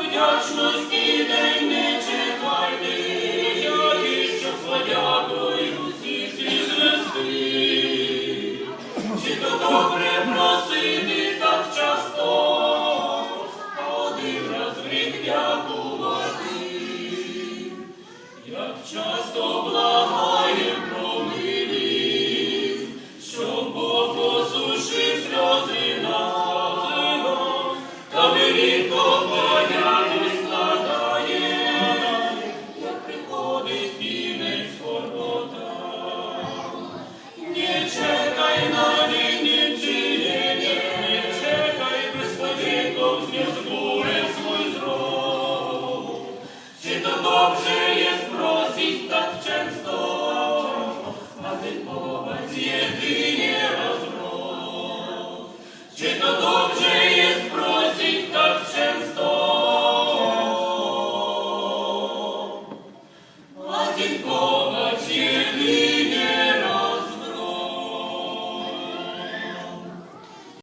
вдячності день не чекайте, я віщу подякую всі звести, чи то добре просити так часто, один раз як часто благає про щоб Бог сльози на та рідко walking for.